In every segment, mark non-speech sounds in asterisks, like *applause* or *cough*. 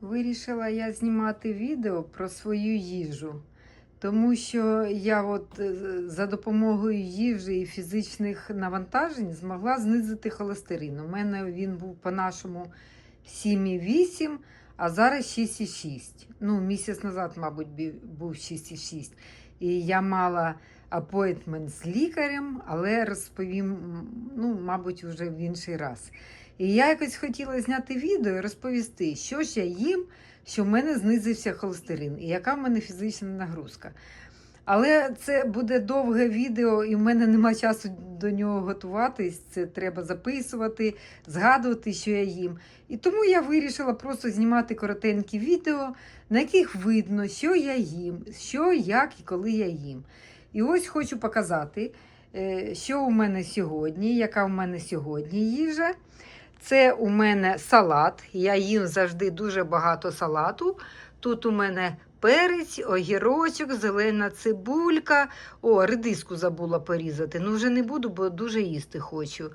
Вирішила я знімати відео про свою їжу, тому що я от е, за допомогою їжі і фізичних навантажень змогла знизити холестерин. У мене він був по-нашому 7,8, а зараз 6,6. Ну, місяць назад, мабуть, був 6,6. І я мала апойтмент з лікарем, але розповім, ну, мабуть, вже в інший раз. І я якось хотіла зняти відео і розповісти, що ж я їм, що в мене знизився холестерин і яка в мене фізична нагрузка. Але це буде довге відео, і в мене нема часу до нього готуватись. Це треба записувати, згадувати, що я їм. І тому я вирішила просто знімати коротенькі відео, на яких видно, що я їм, що, як і коли я їм. І ось хочу показати, е, що у мене сьогодні, яка у мене сьогодні їжа. Це у мене салат. Я їм завжди дуже багато салату. Тут у мене перець, огірочок, зелена цибулька. О, редиску забула порізати. Ну, вже не буду, бо дуже їсти хочу.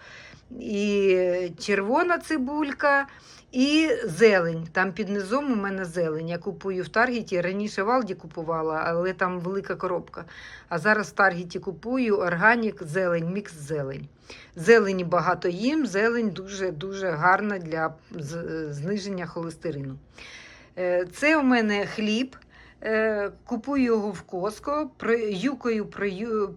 І червона цибулька, і зелень. Там під низом у мене зелень. Я купую в Таргеті. Раніше в Алді купувала, але там велика коробка. А зараз в Таргеті купую органік зелень, мікс зелень. Зелені багато їм, зелень дуже-дуже гарна для зниження холестерину. Е, Це у мене хліб. Е, Купую його в Коско, юкою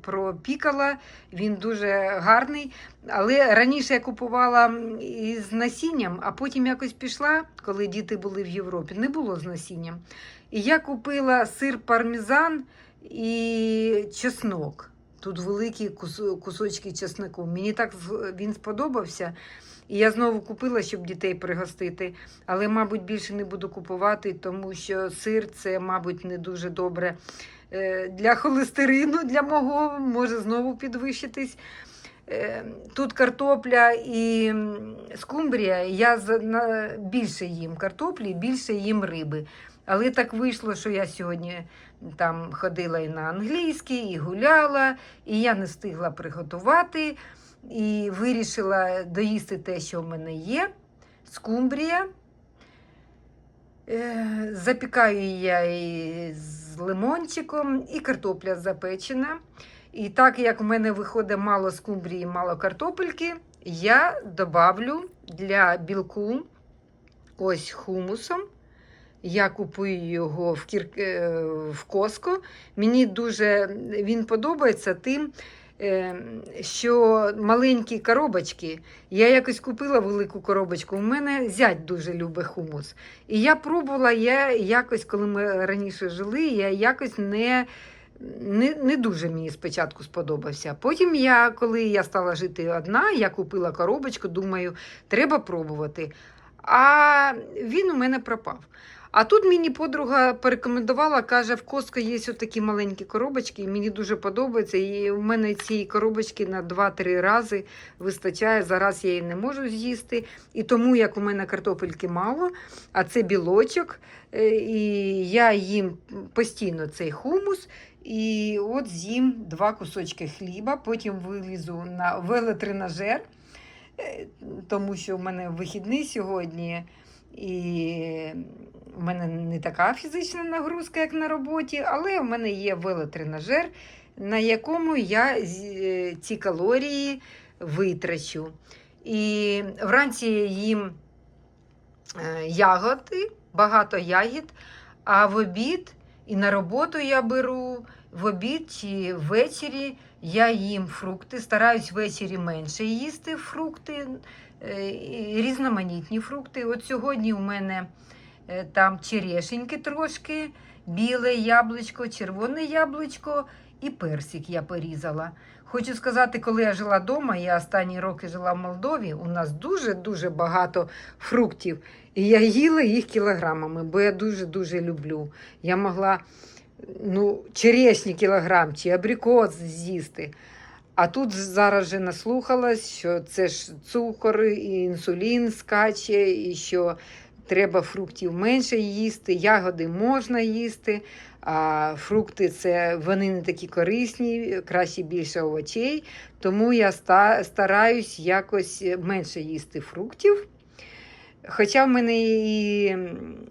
пропікала, він дуже гарний. Але раніше я купувала із насінням, а потім якось пішла, коли діти були в Європі, не було з насінням. І я купила сир пармезан і чеснок. Тут великі кусочки чеснику. Мені так він сподобався. І я знову купила, щоб дітей пригостити. Але, мабуть, більше не буду купувати, тому що сир це, мабуть, не дуже добре е, для холестерину, для мого, може знову підвищитись. Е, Тут картопля і скумбрія. Я більше їм картоплі, більше їм риби. Але так вийшло, що я сьогодні там ходила і на англійський, і гуляла, і я не встигла приготувати. І вирішила доїсти те, що в мене є. Скумбрія. Е, Запікаю я і з лимончиком, і картопля запечена. І так як в мене виходить мало скумбрії, мало картопельки, я добавлю для білку ось хумусом. Я купую його в, кір... е, в Коско. Мені дуже він подобається тим, що маленькі коробочки. Я якось купила велику коробочку. У мене зять дуже любить хумус. І я пробувала, я якось, коли ми раніше жили, я якось не. Не, не дуже мені спочатку сподобався. Потім я, коли я стала жити одна, я купила коробочку, думаю, треба пробувати. А він у мене пропав. А тут мені подруга порекомендувала, каже, в Коско є такі маленькі коробочки, і мені дуже подобається. І в мене цієї коробочки на 2-3 рази вистачає. Зараз я її не можу з'їсти. І тому, як у мене картопельки мало, а це білочок, е, і я їм постійно цей хумус. І от з'їм два кусочки хліба, потім вилізу на велотренажер, е, тому що в мене вихідний сьогодні. І в мене не така фізична нагрузка, як на роботі, але в мене є велотренажер, на якому я е, ці калорії витрачу. І вранці їм е, ягоди, багато ягід, а в обід і на роботу я беру в обід чи ввечері я їм фрукти. Стараюсь ввечері менше їсти фрукти, різноманітні фрукти. От сьогодні у мене е, там черешеньки трошки, біле яблучко, червоне яблучко і персик я порізала. Хочу сказати, коли я жила вдома, я останні роки жила в Молдові, у нас дуже-дуже багато фруктів. І я їла їх кілограмами, бо я дуже-дуже люблю. Я могла ну, черешні кілограм чи абрикос з'їсти. А тут зараз вже наслухалась, що це ж цукор, і інсулін скаче, і що треба фруктів менше їсти, ягоди можна їсти, а фрукти це вони не такі корисні, краще більше овочей. Тому я стараюсь якось менше їсти фруктів. Хоча в мене і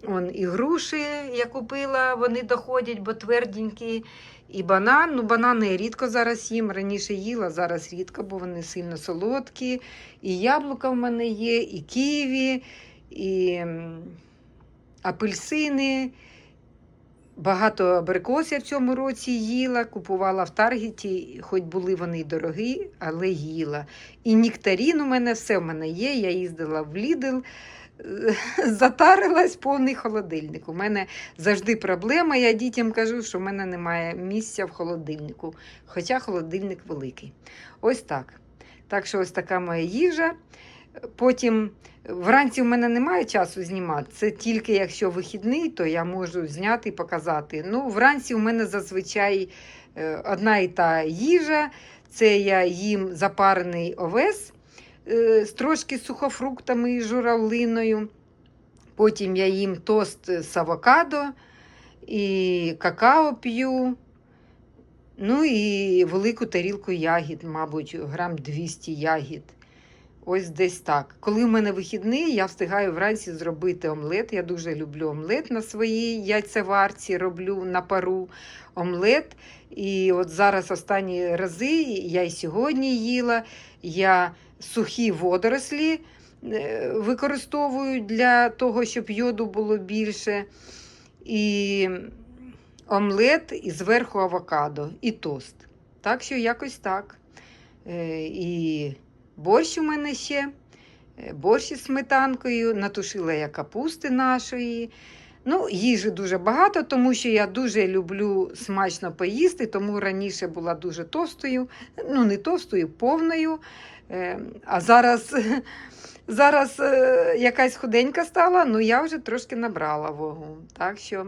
Он і груші я купила, вони доходять, бо тверденькі. І банан. Ну, банани я рідко зараз їм. Раніше їла, зараз рідко, бо вони сильно солодкі. І яблука в мене є, і ківі, і апельсини. Багато абрикос я в цьому році їла, купувала в Таргеті, хоч були вони й дорогі, але їла. І нектарін у мене все в мене є. Я їздила в Лідл, *laughs* затарилась повний холодильник. У мене завжди проблема. Я дітям кажу, що в мене немає місця в холодильнику, хоча холодильник великий. Ось так. Так що ось така моя їжа. Потім вранці в мене немає часу знімати. Це тільки якщо вихідний, то я можу зняти і показати. Ну, вранці у мене зазвичай е, одна і та їжа. Це я їм запарений овес з трошки сухофруктами і журавлиною. Потім я їм тост з авокадо і какао п'ю. Ну і велику тарілку ягід, мабуть, грам 200 ягід. Ось десь так. Коли в мене вихідний, я встигаю вранці зробити омлет. Я дуже люблю омлет на своїй яйцеварці, роблю на пару омлет. І от зараз останні рази я і сьогодні їла. Я сухі водорослі е, використовую для того, щоб йоду було більше. І омлет і зверху авокадо, і тост. Так що якось так. Е, І борщ у мене ще. Е, Борщ із сметанкою, натушила я капусти нашої. Ну, їжі дуже багато, тому що я дуже люблю смачно поїсти, тому раніше була дуже товстою, ну не товстою, повною. Е, А зараз, *laughs* зараз е, якась худенька стала, ну я вже трошки набрала вагу. Так що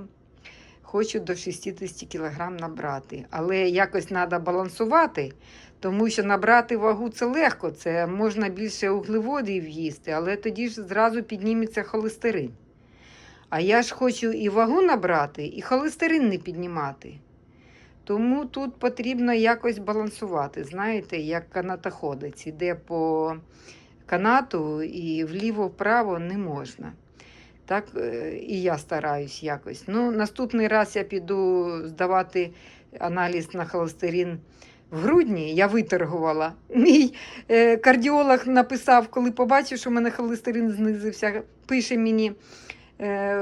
хочу до 60 кг набрати. Але якось треба балансувати, тому що набрати вагу це легко, це можна більше углеводів їсти, але тоді ж зразу підніметься холестерин. А я ж хочу і вагу набрати, і холестерин не піднімати. Тому тут потрібно якось балансувати. Знаєте, як канатоходець іде по канату і вліво-вправо не можна. Так е, і я стараюсь якось. Ну, наступний раз я піду здавати аналіз на холестерин в грудні. Я виторгувала. Мій е, кардіолог написав, коли побачив, що в мене холестерин знизився, пише мені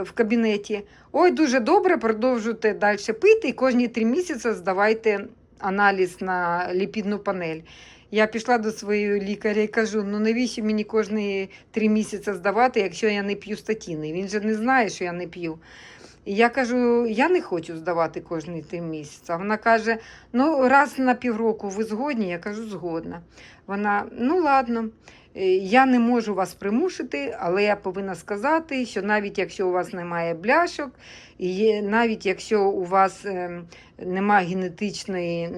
в кабінеті: Ой, дуже добре, продовжуйте далі пити і кожні три місяці здавайте аналіз на ліпідну панель. Я пішла до своєї лікаря і кажу: ну навіщо мені кожні три місяці здавати, якщо я не п'ю статіни? Він же не знає, що я не п'ю. І я кажу, я не хочу здавати кожні три місяці. Вона каже: ну, раз на півроку ви згодні? Я кажу, згодна. Вона, ну ладно, е, я не можу вас примусити, але я повинна сказати, що навіть якщо у вас немає бляшок, і навіть якщо у вас ем, немає генетичної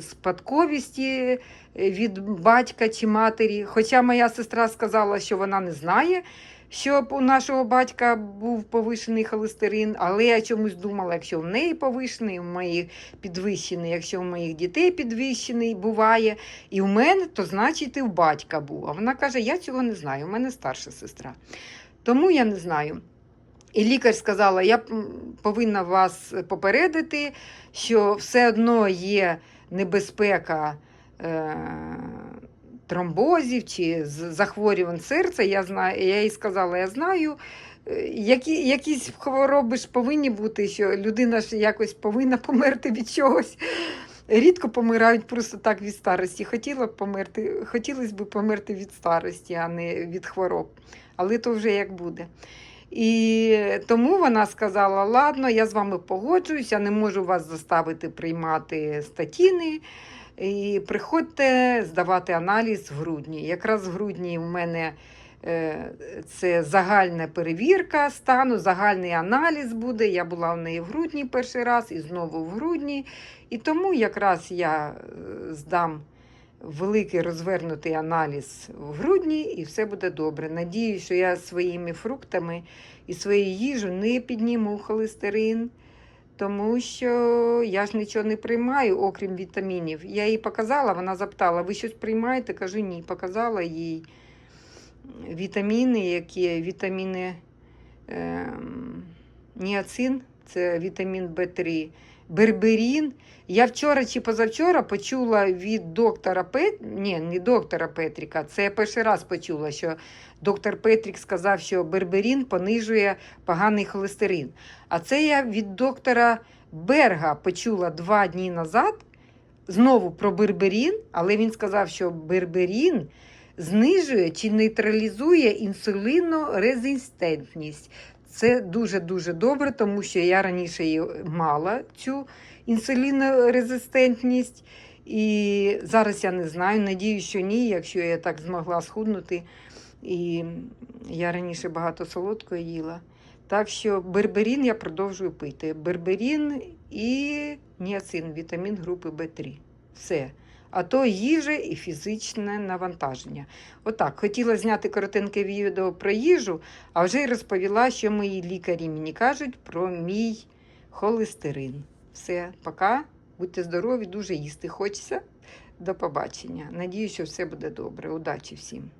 спадковісті е, від батька чи матері. Хоча моя сестра сказала, що вона не знає, щоб у нашого батька був повишений холестерин, але я чомусь думала, якщо в неї повишений, у моїх підвищений, якщо у моїх дітей підвищений буває, і у мене, то значить і в батька був. А вона каже: я цього не знаю, у мене старша сестра. Тому я не знаю. І лікар сказала, я повинна вас попередити, що все одно є небезпека е, тромбозів чи захворювань серця. Я, знаю, я їй сказала, я знаю, е, які, якісь хвороби ж повинні бути, що людина ж якось повинна померти від чогось. Рідко помирають просто так від старості. Хотіла б померти, хотілося б померти від старості, а не від хвороб. Але то вже як буде. І тому вона сказала: ладно, я з вами погоджуюсь, я не можу вас заставити приймати статіни. І приходьте здавати аналіз в грудні. Якраз в грудні в мене е, це загальна перевірка стану, загальний аналіз буде. Я була в неї в грудні перший раз і знову в грудні. І тому якраз я е, здам великий розвернутий аналіз в грудні, і все буде добре. Надію, що я своїми фруктами і своєю їжу не підніму холестерин. Тому що я ж нічого не приймаю, окрім вітамінів. Я їй показала, вона запитала, ви щось приймаєте? Кажу, ні. Показала їй вітаміни, які вітаміни е, ніацин, це вітамін В3, берберін. Я вчора чи позавчора почула від доктора Пет... Ні, не доктора Петріка. Це я перший раз почула, що доктор Петрік сказав, що берберін понижує поганий холестерин. А це я від доктора Берга почула два дні назад. Знову про берберін, але він сказав, що берберін знижує чи нейтралізує інсулінорезистентність. Це дуже-дуже добре, тому що я раніше мала цю інсулінорезистентність. І зараз я не знаю, надію, що ні, якщо я так змогла схуднути. І я раніше багато солодкого їла. Так що берберін я продовжую пити. Берберін і ніацин, вітамін групи В3. Все. А то їжа і фізичне навантаження. Отак, хотіла зняти коротеньке відео про їжу, а вже й розповіла, що мої лікарі мені кажуть про мій холестерин. Все, пока. Будьте здорові, дуже їсти хочеться. До побачення. Надію, що все буде добре. Удачі всім!